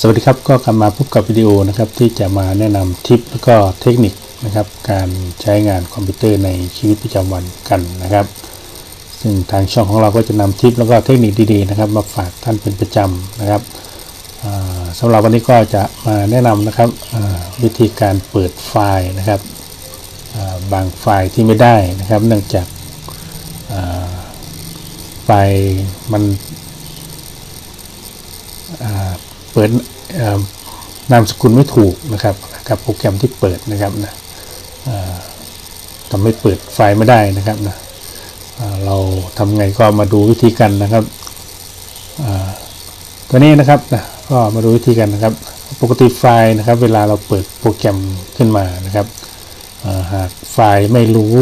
สวัสดีครับก็กลับมาพบกับวิดีโอนะครับที่จะมาแนะนำทิปแล้วก็เทคนิคนะครับการใช้งานคอมพิวเตอร์ในชีวิตประจำวันกันนะครับ ซึ่งทางช่องของเราก็จะนำทิปแล้วก็เทคนิคดีๆนะครับ มาฝากท่านเป็นประจำนะครับอ่าสำหรับวันนี้ก็จะมาแนะนำนะครับวิธีการเปิดไฟล์นะครับบางไฟล์ที่ไม่ได้นะครับ เนื่องจากไฟล์มัน เปิดนามสกุลไม่ถูกนะครับกับโปรแกรมที่เปิดนะครับนะทำให้เปิดไฟล์ไม่ได้นะครับนะเราทำไงก็มาดูวิธีกันนะครับตัวนี้นะครับนะก็มาดูวิธีกันนะครับ ปกติไฟล์นะครับ เวลาเราเปิดโปรแกรมขึ้นมานะครับหากไฟล์ไม่รู้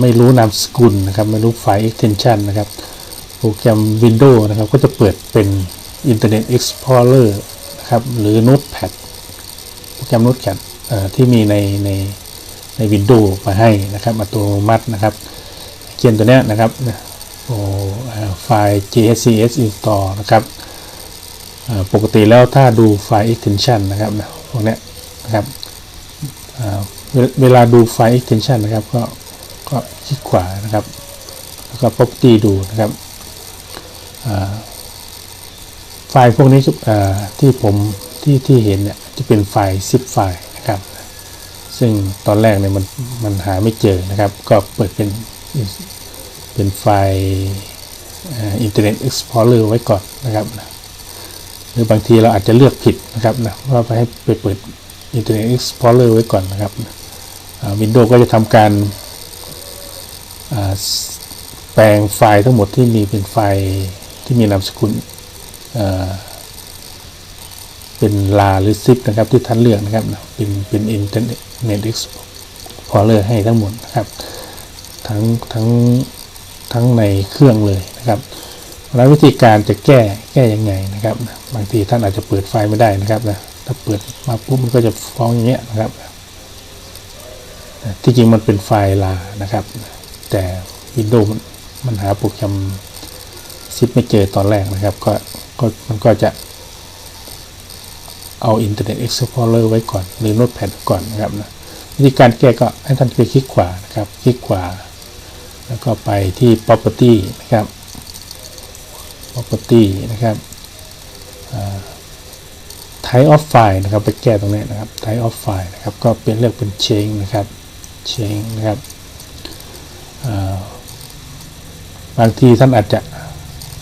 ไม่รู้นามสกุลนะครับ ไม่รู้ไฟล์ extension นะครับ โปรแกรม Windows นะครับ ก็จะเปิดเป็น Internet Explorer นะครับหรือ Notepad โปรแกรม Notepad ที่มีในในใน Windows มาให้นะครับอัตโนมัตินะครับเขียนตัวเนี้ยนะครับโอ้ไฟล์ JSCS install นะครับปกติแล้วถ้าดูไฟล์ extension นะครับพวกเนี้ยนะครับเวเวลาดูไฟล์ extension นะครับก็ก็คลิกขวานะครับ แล้วก็ property ดูนะครับ ฟล์พวกนี้ที่ผมที่ที่เห็นเนี่ยจะเป็นไฟล์ zip ไฟล์นะครับ ซึ่งตอนแรกเนี่ยมันมันหาไม่เจอนะครับ ก็เปิดเป็นเป็นไฟล์อ่า Internet Explorer ไว้ก่อนนะครับหรือบางทีเราอาจจะเลือกผิดนะครับนะว่าไปให้ไปเปิด Internet Explorer ไว้ก่อนนะครับวินโดว์ก็จะทำการแปลงไฟล์ทั้งหมดที่มีเป็นไฟล์ที่มีนามสกุล เป็นลาหรือซิปนะครับที่ท่านเลือกนะครับ เป็นเป็น Internet Explorer ให้ทั้งหมดนะครับ ทั้งทั้งทั้งในเครื่องเลยนะครับ แล้ววิธีการจะแก้แก้ยังไงนะครับ บางทีท่านอาจจะเปิดไฟล์ไม่ได้นะครับนะถ้าเปิดมาปุ๊บมันก็จะฟ้องอย่างเงี้ยนะครับ ที่จริงมันเป็นไฟล์ลานะครับ แต่ Windows มันหาโปรแกรมซิปไม่เจอตอนแรกนะครับ ก็ ก็มันก็จะเอา Internet Explorer ไว้ก่อน หรือ Notepad ก่อนนะครับนะวิธีการแก้ก็ให้ท่านไปคลิกขวานะครับคลิกขวา แล้วก็ไปที่ property นะครับ property นะครับ type of file นะครับ ไปแก้ตรงนี้นะครับ type of file นะครับ ก็เป็นเลือกเป็น change นะครับ change นะครับบางทีท่านอาจจะ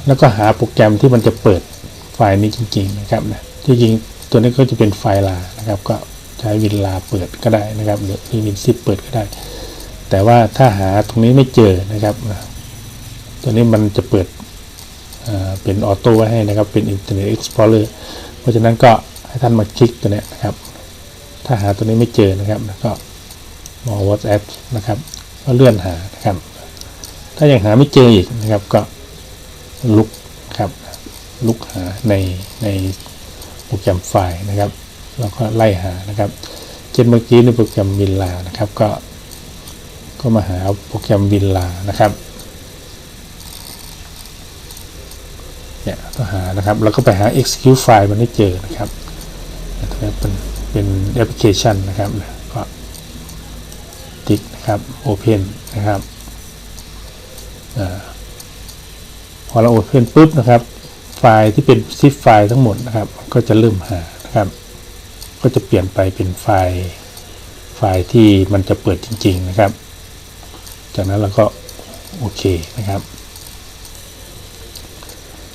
แล้วก็หาโปรแกรมที่มันจะเปิดไฟล์นี้จริง ๆ นะครับนะที่จริงตัวนี้ก็จะเป็นไฟล์ลานะครับ ก็ใช้วินลาเปิดก็ได้นะครับหรือมีวินซิปเปิดก็ได้ แต่ว่าถ้าหาตรงนี้ไม่เจอนะครับนะตัวนี้มันจะเปิดเป็นออโต้ไว้ให้นะครับ เป็น Internet Explorer เพราะฉะนั้นก็ให้ท่านมาคลิกตัวนี้นะครับ ถ้าหาตัวนี้ไม่เจอนะครับก็มอง WhatsApp นะครับ ก็เลื่อนหานะครับ ถ้ายังหาไม่เจออีกนะครับก็ ลุกครับลุกหาในในโปรแกรมไฟล์นะครับ แล้วก็ไล่หานะครับเช่นเมื่อกี้ในโปรแกรมวินลานะครับก็ ก็มาหาโปรแกรมวินลานะครับเนี่ยก็หานะครับแล้วก็ไปหา execute file มันให้เจอนะครับเป็นเป็นแอปพลิเคชันนะครับก็ติ๊กนะครับ open นะครับอพ อเรา open ปุ๊บนะครับ ไฟล์ที่เป็น zip ไฟล์ทั้งหมดนะครับ ก็จะเริ่มหานะครับ ก็จะเปลี่ยนไปเป็นไฟล์ไฟล์ที่มันจะเปิดจริง ๆนะครับ จากนั้นเราก็โอเคนะครับ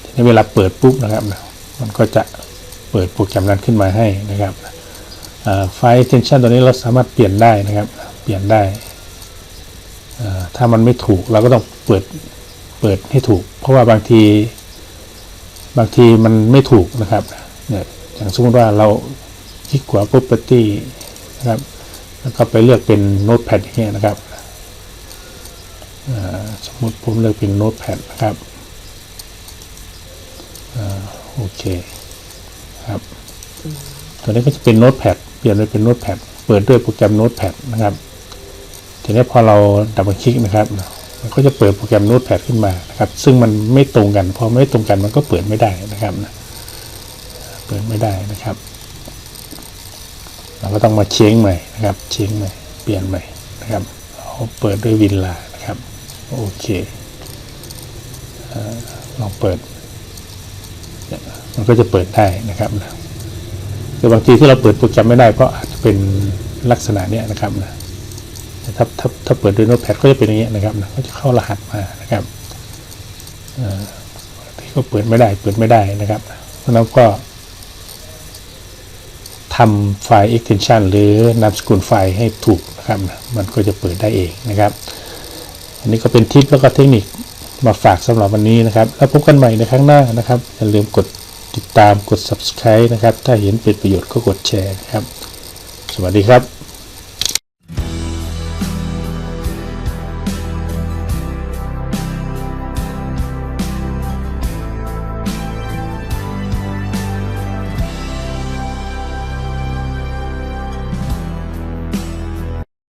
ทีนี้เวลาเปิดปุ๊บนะครับมันก็จะเปิดโปรแกรมนั้นขึ้นมาให้นะครับไฟล์ extension ตัวนี้เราสามารถเปลี่ยนได้นะครับ เปลี่ยนได้ ถ้ามันไม่ถูกเราก็ต้องเปิด เปิดให้ถูก เพราะว่าบางที บางทีมันไม่ถูกนะครับเนี่ยอย่างสมมติว่าเราคลิกขวา property นะครับแล้วก็ไปเลือกเป็น notepad อย่างเงี้ยนะครับสมมติผมเลือกเป็น notepad นะครับโอเคครับตัวนี้ก็จะเป็น notepad เปลี่ยนไปเป็น notepad เปิดด้วยโปรแกรม notepad นะครับทีนี้พอเราดับเบิลคลิกนะครับ มันก็จะเปิดโปรแกรม Notepad ขึ้นมานะครับ ซึ่งมันไม่ตรงกัน พอไม่ตรงกันมันก็เปิดไม่ได้นะครับนะเปิดไม่ได้นะครับ เราก็ต้องมาเช็งใหม่นะครับ เช็งใหม่ เปลี่ยนใหม่นะครับเราเปิดด้วยวินลานะครับ โอเคเอลองเปิด มันก็จะเปิดได้นะครับนะแต่บางทีที่เราเปิดโปรแกรมไม่ได้เพราะอาจจะเป็นลักษณะเนี้ยนะครับนะ ถ้าถ้าถ้าเปิดด้วยโน้ตแพดก็จะเป็นอย่างเงี้ยนะครับนะก็จะเข้ารหัสมานะครับที่ก็เปิดไม่ได้เปิดไม่ได้นะครับเพราะฉะนั้นก็ทำไฟล์ extension หรือนามสกุลไฟล์ให้ถูกนะครับมันก็จะเปิดได้เองนะครับ อันนี้ก็เป็นทิปแล้วก็เทคนิคมาฝากสำหรับวันนี้นะครับ แล้วพบกันใหม่ในครั้งหน้านะครับ อย่าลืมกดติดตามกด subscribe นะครับ ถ้าเห็นเป็นประโยชน์ก็กดแชร์นะครับ สวัสดีครับ